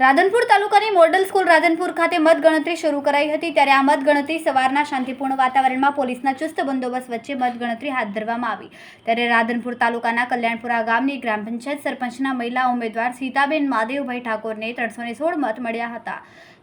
રાધનપુર તાલુકાની model school Radhanpur ખાતે મતગણતરી શરૂ કરાઈ હતી ત્યારે આ મતગણતરી સવારના શાંતિપૂર્ણ વાતાવરણમાં પોલીસના ચુસ્ત બંદોબસ્ત વચ્ચે મતગણતરી હાથ ધરવામાં આવી. ત્યારે રાધનપુર તાલુકાના કલ્યાણપુરા ગામની ગ્રામ પંચાયત સરપંચના મહિલા ઉમેદવાર સીતાબેન માદેવભાઈ ઠાકોરને ત્રણસો સોળ મત મળ્યા હતા,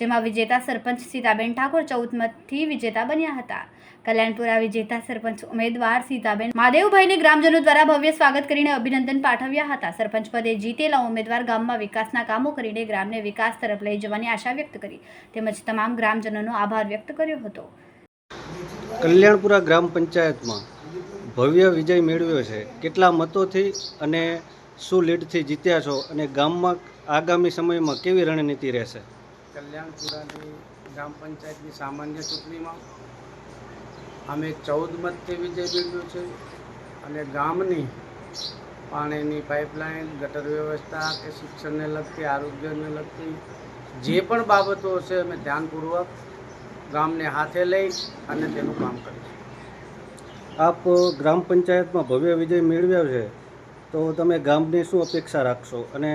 જેમાં વિજેતા સરપંચ સીતાબેન ઠાકોર ચૌદ મતથી વિજેતા બન્યા હતા. કલ્યાણપુરા વિજેતા સરપંચ ઉમેદવાર સીતાબેન માદેવભાઈને ગ્રામજનો દ્વારા ભવ્ય સ્વાગત કરીને અભિનંદન પાઠવ્યા હતા. સરપંચ પદે જીતેલા ઉમેદવાર ગામમાં વિકાસના કામો કરીને ગ્રામને વિકાસ તરફ લઈ જવાની આશા વ્યક્ત કરી. તેમજ તમામ ગ્રામજનોનો આભાર વ્યક્ત કર્યો હતો. કલ્યાણપુરા ગ્રામ પંચાયતમાં ભવ્ય વિજય મેળવ્યો છે. કેટલા મતોથી અને શું લીડથી જીત્યા છો અને ગામમાં આગામી સમયમાં કેવી રણનીતિ રહેશે? કલ્યાણપુરાની ગ્રામ પંચાયતની સામાન્ય ચૂંટણીમાં અમે ચૌદ મતથી વિજય મેળવ્યો છે અને ગામની પાણીની પાઇપલાઇન ગટર વ્યવસ્થા કે શિક્ષણને લગતી આરોગ્યને લગતી જે પણ બાબતો હશે અમે ધ્યાનપૂર્વક ગામને હાથે લઈ અને તેનું કામ કરીશું. આપ ગ્રામ પંચાયતમાં ભવ્ય વિજય મેળવ્યો છે તો તમે ગામની શું અપેક્ષા રાખશો? અને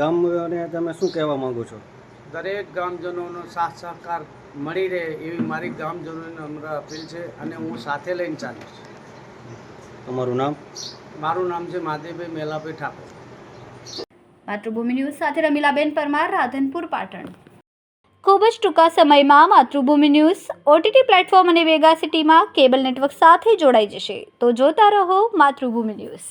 ગામને તમે શું કહેવા માંગો છો? દરેક ગામજનોનો સાથ સહકાર મળી રહે એવી મારી ગામજનોને અમારા અપીલ છે અને હું સાથે લઈને ચાલીશ. તમારું નામ? મારું નામ છે મહાદેવભાઈ મેલાભાઈ ઠાકોર. માતૃભૂમિ ન્યૂઝ સાથે રમીલાબેન પરમાર રાધનપુર પાટણ. ખૂબ જ ટૂંકા સમયમાં માતૃભૂમિ ન્યૂઝ ઓટીટી પ્લેટફોર્મ અને વેગા સિટીમાં કેબલ નેટવર્ક સાથે જોડાઈ જશે. તો જોતા રહો માતૃભૂમિ ન્યૂઝ.